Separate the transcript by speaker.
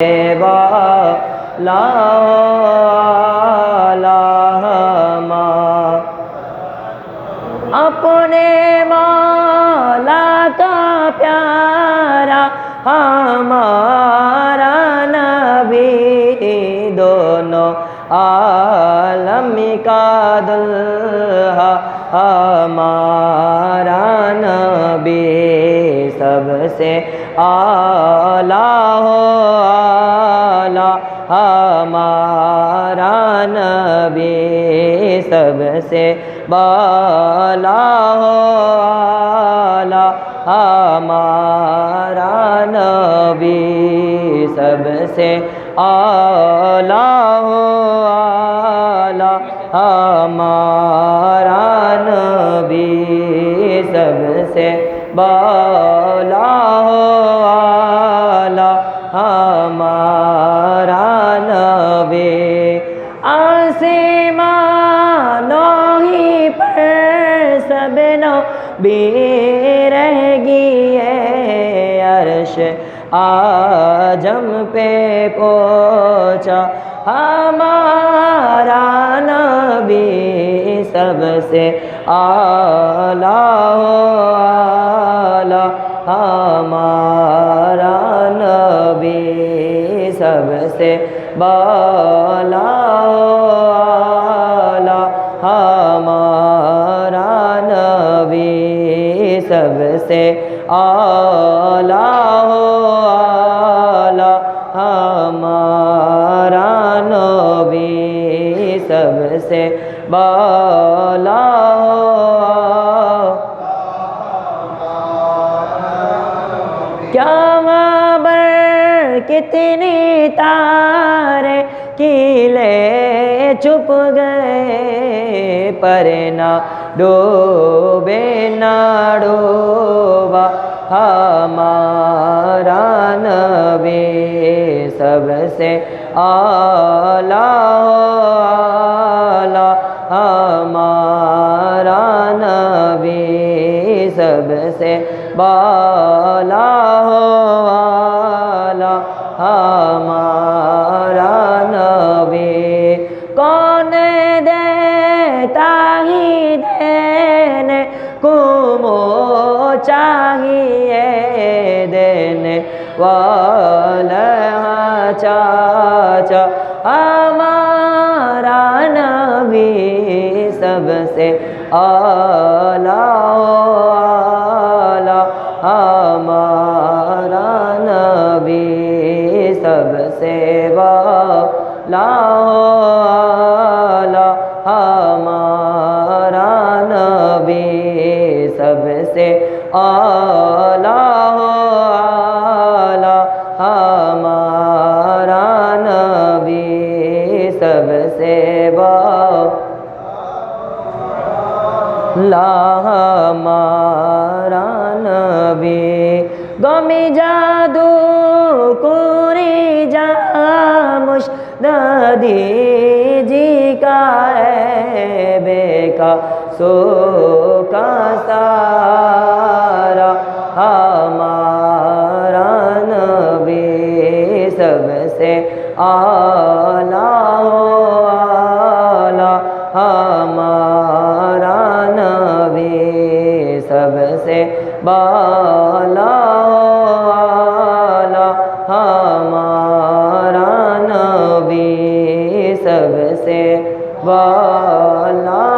Speaker 1: والا ماں اپنے مولا کا پیارا ہمارا نبی، دونوں عالم کا دلہا ہمارا نبی، سب سے اعلیٰ ہو۔ ہمارا نبی سب سے بالا ہو اعلیٰ ہمارا نبی سب سے اعلیٰ ہو اعلیٰ ہمارا نبی سب سے بالا ہو آسمانوں ہی پر سب نو نبی رہ گئی ہے عرش آجم پہ پہنچا ہمارا نبی سب سے اعلیٰ ہو اعلیٰ ہمارا نبی سب سے بالا ہو ہمارا نبی سب سے اعلیٰ ہو، اعلیٰ ہمارا نبی سب سے بالا ہو کیا خبر کتنی تارے کیلے چھپ گئے، پر نہ ڈوبے، نہ ڈوبا ہمارا نبی سب سے اعلیٰ ہو اعلیٰ ہمارا نبی سب سے بالا ہو اعلیٰ ہمارا کو چاہیے دینے والا چاچا ہمارا نبی سب سے اعلیٰ ہو اعلیٰ ہمارا نبی سب سے والا سے اعلیٰ ہو اعلیٰ ہمارا نبی سب سے بالا ہمارا نبی گمی جادو، کوری جامش، دادی جی کا ہے بے کا سو کا سارا ہمارا نبی، سب سے اعلیٰ ہو اعلیٰ، ہمارا نبی، سب سے بالا ہو اعلیٰ، ہمارا نبی، سب سے بالا